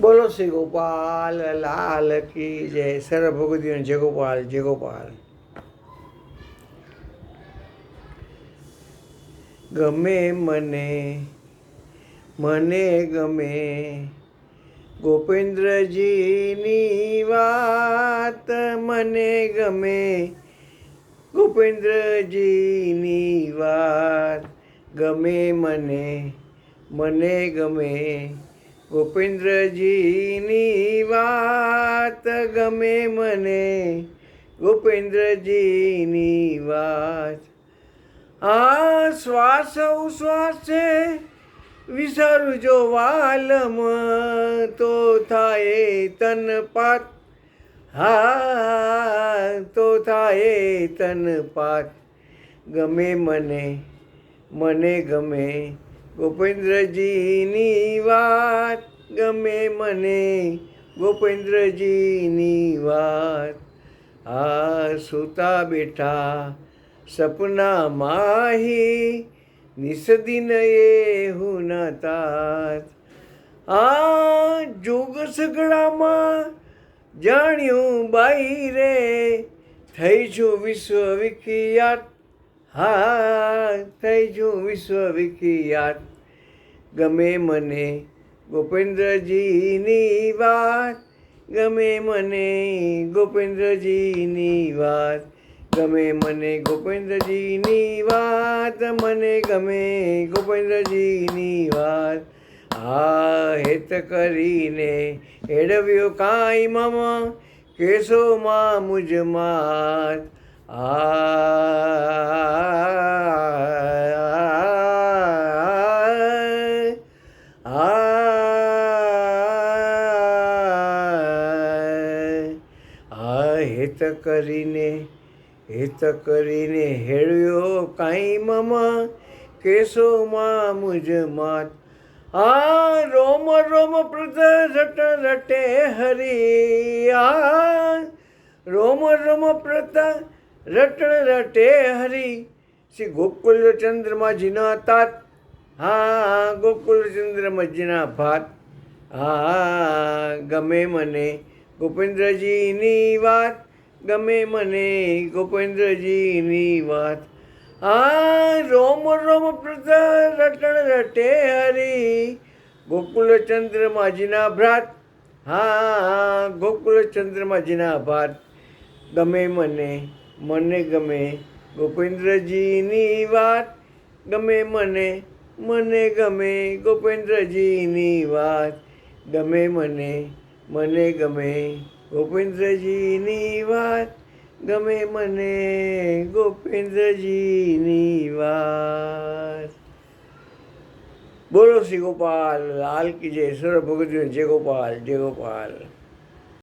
બોલો શ્રી ગોપાલ, લાલ કી જય. સર્વ ભગવતી જય ગોપાલ જય ગોપાલ. ગમે મને મને ગમે. ગોપેન્દ્રજીની વાત મને ગમે. ગોપેન્દ્રજીની વાત ગમે મને મને ગમે. ગોપેન્દ્રજીની વાત ગમે મને. ગોપેન્દ્રજીની વાત. આ શ્વાસ ઉશ્વાસે વિસરું જો વાલમ, તો થાય તનપાત હા, તો થાય તનપાત ગમે મને મને ગમે. ગોપેન્દ્રજીની વાત ગમે મને, ગોપેન્દ્રજીની વાત. આ સૂતા બેઠા સપના માહી નિસદિન એ હું આ જોગ સગડામાં જાણ્યું બાઈ રે, થઈ છું વિશ્વ વિખ્યાત હા થઈ છું વિશ્વ વિખ્યાત ગમે મને ગોપેન્દ્રજીની વાત, ગમે મને ગોપેન્દ્રજીની વાત, ગમે મને ગોપેન્દ્રજીની વાત, મને ગમે ગોપેન્દ્રજીની વાત. હા, હેત કરીને એડવ્યો કાંઈ મમ મુજ માત આ હેત કરીને હેત કરીને હેળ્યો કાંઈ મમા? કેશોમાં મુજ માત. આ રોમ રોમ પ્રદ રટ રટે હરી. આ રોમ રોમ પ્રદ રટણ રટે હરી. શ્રી ગોકુલ ચંદ્રમાજીના તાત. હા ગોકુલ ચંદ્રમાજીના ભાત. હા, ગમે મને ગોપેન્દ્રજીની વાત ગમે મને, ગોપેન્દ્રજીની વાત. આ રોમ રોમ પ્રદ રટણ રટે હરી, ગોકુલચંદ્ર માજીના ભ્રાત. હા, ગોકુલચંદ્ર માજીના ભાત ગમે મને મને ગમે ગોપેન્દ્રજીની વાત. ગમે મને મને ગમે ગોપેન્દ્રજીની વાત. ગમે મને મને ગમે ગોપેન્દ્રજીની વાત ગમે મને ગોપેન્દ્રજીની વાત બોલો શ્રી ગોપાલ લાલ કી જય સર્વ ભગવતીઓ જય ગોપાલ જય ગોપાલ